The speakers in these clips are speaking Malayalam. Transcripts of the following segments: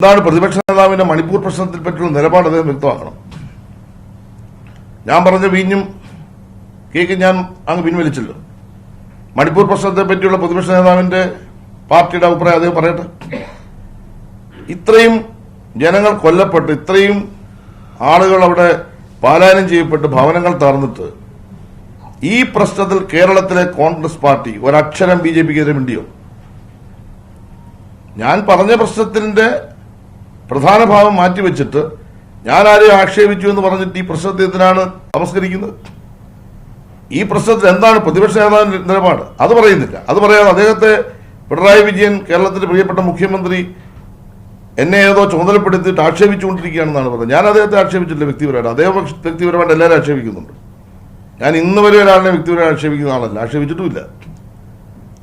എന്താണ് പ്രതിപക്ഷ നേതാവിന്റെ മണിപ്പൂർ പ്രശ്നത്തിൽ പറ്റിയുള്ള നിലപാട് അദ്ദേഹം വ്യക്തമാക്കണം. ഞാൻ പറഞ്ഞ വീഞ്ഞും കേക്ക് ഞാൻ അങ്ങ് പിൻവലിച്ചല്ലോ. മണിപ്പൂർ പ്രശ്നത്തെ പറ്റിയുള്ള പ്രതിപക്ഷ നേതാവിന്റെ പാർട്ടിയുടെ അഭിപ്രായം അദ്ദേഹം പറയട്ടെ. ഇത്രയും ജനങ്ങൾ കൊല്ലപ്പെട്ട് ഇത്രയും ആളുകൾ അവിടെ പാലായനം ചെയ്യപ്പെട്ട് ഭവനങ്ങൾ തറന്നിട്ട് ഈ പ്രശ്നത്തിൽ കേരളത്തിലെ കോൺഗ്രസ് പാർട്ടി ഒരക്ഷരം ബി ജെ പിക്കെതിരെ മിണ്ടിയോ? ഞാൻ പറഞ്ഞ പ്രശ്നത്തിന്റെ പ്രധാന ഭാവം മാറ്റിവെച്ചിട്ട് ഞാൻ ആരെയും ആക്ഷേപിച്ചു എന്ന് പറഞ്ഞിട്ട് ഈ പ്രശ്നത്തെ എന്തിനാണ് നമസ്കരിക്കുന്നത്? ഈ പ്രശ്നത്തിൽ എന്താണ് പ്രതിപക്ഷ നേതാവിന്റെ നിലപാട്? അത് പറയുന്നില്ല. അത് പറയാതെ അദ്ദേഹത്തെ പിണറായി വിജയൻ കേരളത്തിന്റെ പ്രിയപ്പെട്ട മുഖ്യമന്ത്രി എന്നെ ഏതോ ചുമതലപ്പെടുത്തിയിട്ട് ആക്ഷേപിച്ചുകൊണ്ടിരിക്കുകയാണെന്നാണ് പറഞ്ഞത്. ഞാൻ അദ്ദേഹത്തെ ആക്ഷേപിച്ചിട്ടില്ല വ്യക്തിപരമായിട്ട്. അദ്ദേഹം വ്യക്തിപരമായിട്ട് എല്ലാവരും ആക്ഷേപിക്കുന്നുണ്ട്. ഞാൻ ഇന്ന് വരെ ഒരാളിനെ വ്യക്തിപരമായി ആക്ഷേപിക്കുന്ന ആളല്ല. ആക്ഷേപിച്ചിട്ടുമില്ല.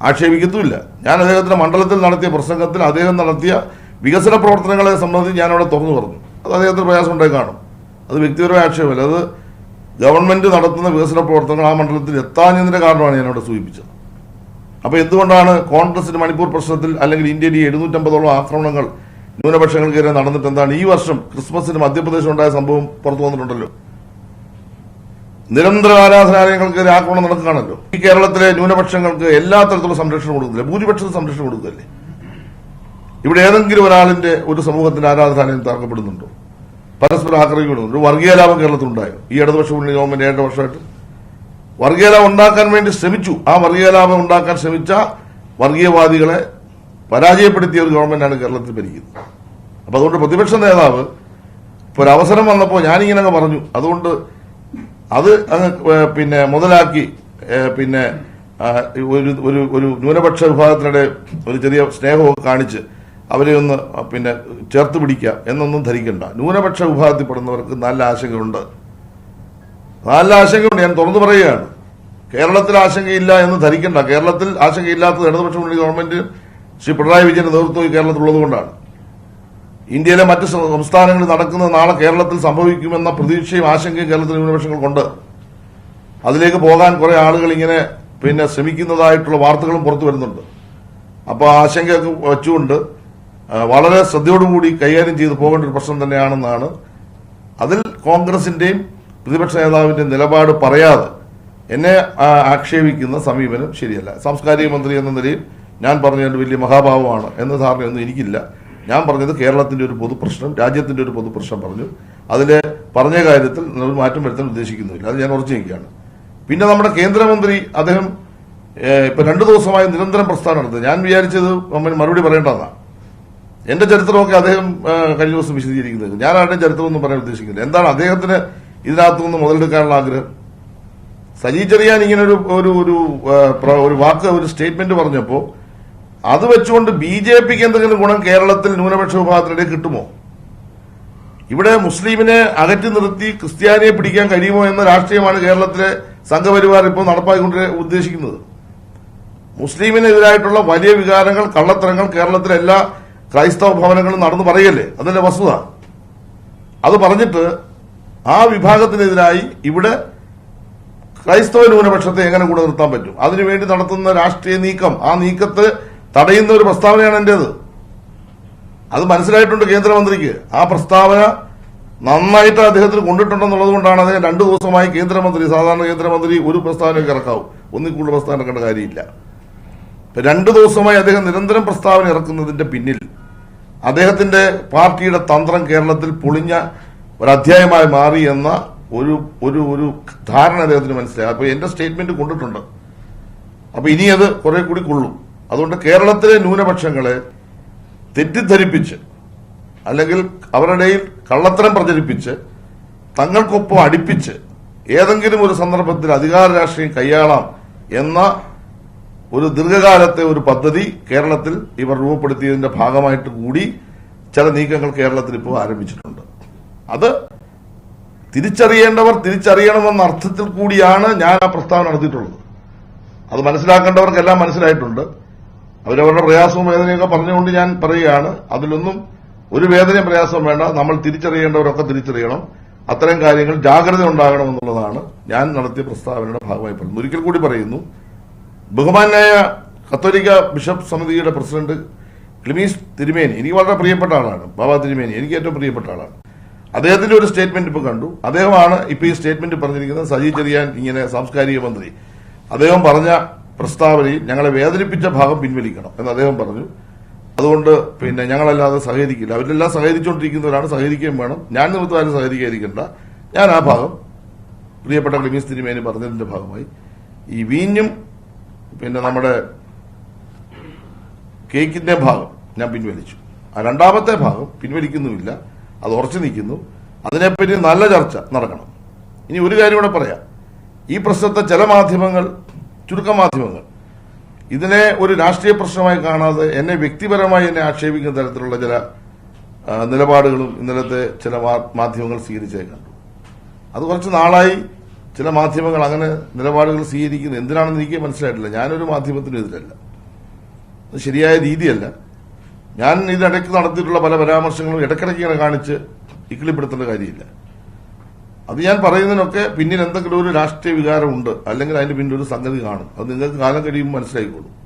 ആക്ഷേപിക്കത്തുമില്ല. ഞാൻ അദ്ദേഹത്തിന്റെ മണ്ഡലത്തിൽ നടത്തിയ പ്രസംഗത്തിൽ അദ്ദേഹം നടത്തിയ വികസന പ്രവർത്തനങ്ങളെ സംബന്ധിച്ച് ഞാനവിടെ തുറന്നു പറഞ്ഞു. അത് അദ്ദേഹത്തിന് പ്രയാസം ഉണ്ടായി കാണും. അത് വ്യക്തിപരമായ ആക്ഷേപമല്ല. അത് ഗവൺമെന്റ് നടത്തുന്ന വികസന പ്രവർത്തനങ്ങൾ ആ മണ്ഡലത്തിൽ എത്താഞ്ഞതിന്റെ കാരണമാണ് ഞാനവിടെ സൂചിപ്പിച്ചത്. അപ്പോൾ എന്തുകൊണ്ടാണ് കോൺഗ്രസിന്റെ മണിപ്പൂർ പ്രശ്നത്തിൽ അല്ലെങ്കിൽ ഇന്ത്യയിൽ എഴുന്നൂറ്റമ്പതോളം ആക്രമണങ്ങൾ ന്യൂനപക്ഷങ്ങൾക്കെതിരെ നടന്നിട്ട് എന്താണ്? ഈ വർഷം ക്രിസ്മസിന് മധ്യപ്രദേശിൽ ഉണ്ടായ സംഭവം പുറത്തു വന്നിട്ടുണ്ടല്ലോ. നിരന്തര ആരാധനാലയങ്ങൾക്കെതിരെ ആക്രമണം നടക്കുകയാണല്ലോ. ഈ കേരളത്തിലെ ന്യൂനപക്ഷങ്ങൾക്ക് എല്ലാ തരത്തിലുള്ള സംരക്ഷണം കൊടുക്കുന്നില്ല. ഭൂരിപക്ഷത്തിന് സംരക്ഷണം കൊടുക്കുകയല്ലേ? ഇവിടെ ഏതെങ്കിലും ഒരാളിന്റെ ഒരു സമൂഹത്തിന്റെ ആരാധനാലയം തകർക്കപ്പെടുന്നുണ്ടോ? പരസ്പരം ആക്രമിക്കപ്പെടുന്നു ഒരു വർഗീയ ലാഭം കേരളത്തിലുണ്ടായോ? ഈ ഇടതുപക്ഷ മുന്നണി ഗവൺമെന്റ് ഏഴ് വർഷമായിട്ട്? വർഗീയ ലാഭം ഉണ്ടാക്കാൻ വേണ്ടി ശ്രമിച്ചു. ആ വർഗീയ ലാഭം ഉണ്ടാക്കാൻ ശ്രമിച്ച വർഗീയവാദികളെ പരാജയപ്പെടുത്തിയ ഒരു ഗവൺമെന്റാണ് കേരളത്തിൽ ഭരിക്കുന്നത്. അപ്പൊ അതുകൊണ്ട് പ്രതിപക്ഷ നേതാവ് ഇപ്പൊ ഒരു അവസരം വന്നപ്പോൾ ഞാനിങ്ങനെ അങ്ങ് പറഞ്ഞു. അതുകൊണ്ട് അത് അങ്ങ് പിന്നെ മുതലാക്കി പിന്നെ ഒരു ഒരു ന്യൂനപക്ഷ വിഭാഗത്തിനിടെ ഒരു ചെറിയ സ്നേഹമൊക്കെ കാണിച്ച് അവരെ ഒന്ന് പിന്നെ ചേർത്ത് പിടിക്കുക എന്നൊന്നും ധരിക്കണ്ട. ന്യൂനപക്ഷ വിഭാഗത്തിൽപ്പെടുന്നവർക്ക് നല്ല ആശങ്കയുണ്ട്. നല്ല ആശങ്കയുണ്ട്. ഞാൻ തുറന്നു പറയുകയാണ്. കേരളത്തിൽ ആശങ്കയില്ല എന്ന് ധരിക്കണ്ട. കേരളത്തിൽ ആശങ്കയില്ലാത്തത് ഇടതുപക്ഷ മുന്നണി ഗവൺമെന്റ് ശ്രീ പിണറായി വിജയന്റെ നേതൃത്വം കേരളത്തിലുള്ളതുകൊണ്ടാണ് കേരളത്തിലുള്ളത് ഇന്ത്യയിലെ മറ്റ് സംസ്ഥാനങ്ങളിൽ നടക്കുന്നത് നാളെ കേരളത്തിൽ സംഭവിക്കുമെന്ന പ്രതീക്ഷയും ആശങ്കയും കേരളത്തിലെ ന്യൂനപക്ഷങ്ങൾക്കുണ്ട്. അതിലേക്ക് പോകാൻ കുറെ ആളുകൾ ഇങ്ങനെ പിന്നെ ശ്രമിക്കുന്നതായിട്ടുള്ള വാർത്തകളും പുറത്തു വരുന്നുണ്ട്. അപ്പോൾ ആശങ്കയൊക്കെ വെച്ചുകൊണ്ട് വളരെ ശ്രദ്ധയോടുകൂടി കൈകാര്യം ചെയ്തു പോകേണ്ട ഒരു പ്രശ്നം തന്നെയാണെന്നാണ് അതിൽ കോൺഗ്രസിന്റെയും പ്രതിപക്ഷ നേതാവിന്റെയും നിലപാട് പറയാതെ എന്നെ ആക്ഷേപിക്കുന്ന സമീപനം ശരിയല്ല. സാംസ്കാരിക മന്ത്രി എന്ന നിലയിൽ ഞാൻ പറഞ്ഞത് വലിയ മഹാഭാവമാണ് എന്ന ധാരണയൊന്നും എനിക്കില്ല. ഞാൻ പറഞ്ഞത് കേരളത്തിന്റെ ഒരു പൊതുപ്രശ്നം രാജ്യത്തിന്റെ ഒരു പൊതുപ്രശ്നം പറഞ്ഞു. അതിലെ പറഞ്ഞ കാര്യത്തിൽ മാറ്റം വരുത്താൻ ഉദ്ദേശിക്കുന്നില്ല. അത് ഞാൻ ഉറച്ചു നിൽക്കുകയാണ് പിന്നെ നമ്മുടെ കേന്ദ്രമന്ത്രി അദ്ദേഹം ഇപ്പൊ രണ്ടു ദിവസമായി നിരന്തരം പ്രസ്ഥാനം നടത്തുന്നത് ഞാൻ വിചാരിച്ചത് മറുപടി പറയേണ്ടതാണ്. എന്റെ ചരിത്രമൊക്കെ അദ്ദേഹം കഴിഞ്ഞ ദിവസം വിശദീകരിക്കുന്നത്. ഞാൻ ആരുടെയും ചരിത്രമൊന്നും പറയാൻ ഉദ്ദേശിക്കുന്നത്. എന്താണ് അദ്ദേഹത്തിന് ഇതിനകത്തുനിന്ന് മുതലെടുക്കാനുള്ള ആഗ്രഹം? സജി ചെറിയാൻ ഇങ്ങനെ ഒരു ഒരു ഒരു ഒരു വാക്ക് ഒരു സ്റ്റേറ്റ്മെന്റ് പറഞ്ഞപ്പോ അത് വെച്ചുകൊണ്ട് ബി ജെ പിക്ക് എന്തെങ്കിലും ഗുണം കേരളത്തിൽ ന്യൂനപക്ഷ വിഭാഗത്തിനിടെ കിട്ടുമോ? ഇവിടെ മുസ്ലിമിനെ അകറ്റി നിർത്തി ക്രിസ്ത്യാനിയെ പിടിക്കാൻ കഴിയുമോ എന്ന രാഷ്ട്രീയമാണ് കേരളത്തിലെ സംഘപരിവാർ ഇപ്പോൾ നടപ്പാക്കിക്കൊണ്ട് ഉദ്ദേശിക്കുന്നത്. മുസ്ലിമിനെതിരായിട്ടുള്ള വലിയ വികാരങ്ങൾ കള്ളത്തരങ്ങൾ കേരളത്തിലെ എല്ലാ ക്രൈസ്തവ ഭവനങ്ങൾ നടന്നു പറയല്ലേ? അതല്ലേ വസ്തുത? അത് പറഞ്ഞിട്ട് ആ വിഭാഗത്തിനെതിരായി ഇവിടെ ക്രൈസ്തവ ന്യൂനപക്ഷത്തെ എങ്ങനെ കൂടെ നിർത്താൻ പറ്റും? അതിനുവേണ്ടി നടത്തുന്ന രാഷ്ട്രീയ നീക്കം ആ നീക്കത്തെ തടയുന്ന ഒരു പ്രസ്താവനയാണ് എന്റേത്. അത് മനസ്സിലായിട്ടുണ്ട് കേന്ദ്രമന്ത്രിക്ക്. ആ പ്രസ്താവന നന്നായിട്ട് അദ്ദേഹത്തിന് കൊണ്ടിട്ടുണ്ടെന്നുള്ളത് കൊണ്ടാണ് അദ്ദേഹം രണ്ടു ദിവസമായി കേന്ദ്രമന്ത്രി സാധാരണ കേന്ദ്രമന്ത്രി ഒരു പ്രസ്താവനയ്ക്ക് ഇറക്കാവും. ഒന്നിൽ കൂടുതൽ പ്രസ്താവന കണ്ട കാര്യമില്ല. രണ്ടു ദിവസമായി അദ്ദേഹം നിരന്തരം പ്രസ്താവന ഇറക്കുന്നതിന്റെ പിന്നിൽ അദ്ദേഹത്തിന്റെ പാർട്ടിയുടെ തന്ത്രം കേരളത്തിൽ പൊളിഞ്ഞ ഒരു അധ്യായമായി മാറി എന്ന ഒരു ഒരു ഒരു ധാരണ അദ്ദേഹത്തിന് മനസ്സിലായി. അപ്പൊ എന്റെ സ്റ്റേറ്റ്മെന്റ് കൊണ്ടിട്ടുണ്ട്. അപ്പൊ ഇനി അത് കുറെ കൂടി കൊള്ളും. അതുകൊണ്ട് കേരളത്തിലെ ന്യൂനപക്ഷങ്ങളെ തെറ്റിദ്ധരിപ്പിച്ച് അല്ലെങ്കിൽ അവരുടെ കള്ളത്തരം പ്രചരിപ്പിച്ച് തങ്ങൾക്കൊപ്പം അടുപ്പിച്ച് ഏതെങ്കിലും ഒരു സന്ദർഭത്തിൽ അധികാര രാഷ്ട്രീയം കൈയാളാം എന്ന ഒരു ദീർഘകാലത്തെ ഒരു പദ്ധതി കേരളത്തിൽ ഇവർ രൂപപ്പെടുത്തിയതിന്റെ ഭാഗമായിട്ട് കൂടി ചില നീക്കങ്ങൾ കേരളത്തിൽ ഇപ്പോൾ ആരംഭിച്ചിട്ടുണ്ട്. അത് തിരിച്ചറിയേണ്ടവർ തിരിച്ചറിയണമെന്ന അർത്ഥത്തിൽ കൂടിയാണ് ഞാൻ ആ പ്രസ്താവന നടത്തിയിട്ടുള്ളത്. അത് മനസ്സിലാക്കേണ്ടവർക്കെല്ലാം മനസ്സിലായിട്ടുണ്ട്. അവരവരുടെ പ്രയാസവും വേദനയൊക്കെ പറഞ്ഞുകൊണ്ട് ഞാൻ പറയുകയാണ്. അതിലൊന്നും ഒരു വേദനയും പ്രയാസവും വേണ്ട. നമ്മൾ തിരിച്ചറിയേണ്ടവരൊക്കെ തിരിച്ചറിയണം. അത്തരം കാര്യങ്ങൾ ജാഗ്രത ഉണ്ടാകണമെന്നുള്ളതാണ് ഞാൻ നടത്തിയ പ്രസ്താവനയുടെ ഭാഗമായി പറയുന്നത്. ഒരിക്കൽ കൂടി പറയുന്നു ബഹുമാനായ കത്തോലിക്ക ബിഷപ്പ് സമിതിയുടെ പ്രസിഡന്റ് ക്ലിമീസ് തിരുമേനി. എനിക്ക് വളരെ പ്രിയപ്പെട്ട ആളാണ്. ബാബ തിരുമേനി എനിക്ക് ഏറ്റവും പ്രിയപ്പെട്ട ആളാണ്. അദ്ദേഹത്തിന്റെ ഒരു സ്റ്റേറ്റ്മെന്റ് ഇപ്പൊ കണ്ടു. അദ്ദേഹമാണ് ഇപ്പൊ ഈ സ്റ്റേറ്റ്മെന്റ് പറഞ്ഞിരിക്കുന്നത് സജി ചെറിയാൻ ഇങ്ങനെ സാംസ്കാരിക മന്ത്രി. അദ്ദേഹം പറഞ്ഞ പ്രസ്താവനയിൽ ഞങ്ങളെ വേദനിപ്പിച്ച ഭാഗം പിൻവലിക്കണം എന്ന് അദ്ദേഹം പറഞ്ഞു. അതുകൊണ്ട് പിന്നെ ഞങ്ങളല്ലാതെ സഹകരിക്കില്ല. അവരെല്ലാം സഹകരിച്ചുകൊണ്ടിരിക്കുന്നവരാണ്. സഹകരിക്കുകയും വേണം. ഞാൻ നിമിത്തമാരും സഹകരിക്കാതിരിക്കണ്ട. ഞാൻ ആ ഭാഗം പ്രിയപ്പെട്ട ക്ലിമീസ് തിരുമേനി പറഞ്ഞതിന്റെ ഭാഗമായി. ഈ വീഞ്ഞും പിന്നെ നമ്മുടെ കേക്കിന്റെ ഭാഗം ഞാൻ പിൻവലിച്ചു. ആ രണ്ടാമത്തെ ഭാഗം പിൻവലിക്കുന്നുമില്ല. അത് ഉറച്ചു നിൽക്കുന്നു. അതിനെപ്പറ്റി നല്ല ചർച്ച നടക്കണം. ഇനി ഒരു കാര്യം കൂടെ പറയാം. ഈ പ്രശ്നത്തെ ചില മാധ്യമങ്ങൾ ചുരുക്ക മാധ്യമങ്ങൾ ഇതിനെ ഒരു രാഷ്ട്രീയ പ്രശ്നമായി കാണാതെ എന്നെ വ്യക്തിപരമായി എന്നെ ആക്ഷേപിക്കുന്ന തരത്തിലുള്ള ചില നിലപാടുകളും ഇന്നലത്തെ ചില മാധ്യമങ്ങൾ സ്വീകരിച്ചേ കണ്ടു അത് കുറച്ച് നാളായി ചില മാധ്യമങ്ങൾ അങ്ങനെ നിലപാടുകൾ സ്വീകരിക്കുന്നത് എന്തിനാണെന്ന് എനിക്ക് മനസ്സിലായിട്ടില്ല. ഞാനൊരു മാധ്യമത്തിനും എതിരല്ല. അത് ശരിയായ രീതിയല്ല. ഞാൻ ഇതിനിടയ്ക്ക് നടത്തിയിട്ടുള്ള പല പരാമർശങ്ങളും ഇടയ്ക്കിടയ്ക്ക് ഇങ്ങനെ കാണിച്ച് ഇക്കിളിപ്പെടുത്തേണ്ട കാര്യമില്ല. അത് ഞാൻ പറയുന്നതിനൊക്കെ പിന്നിൽ എന്തെങ്കിലും ഒരു രാഷ്ട്രീയ വികാരമുണ്ട്. അല്ലെങ്കിൽ അതിന്റെ പിന്നിൽ ഒരു സംഗതി കാണും. അത് നിങ്ങൾക്ക് കാലം കഴിയുമ്പോൾ മനസ്സിലായിക്കോളും.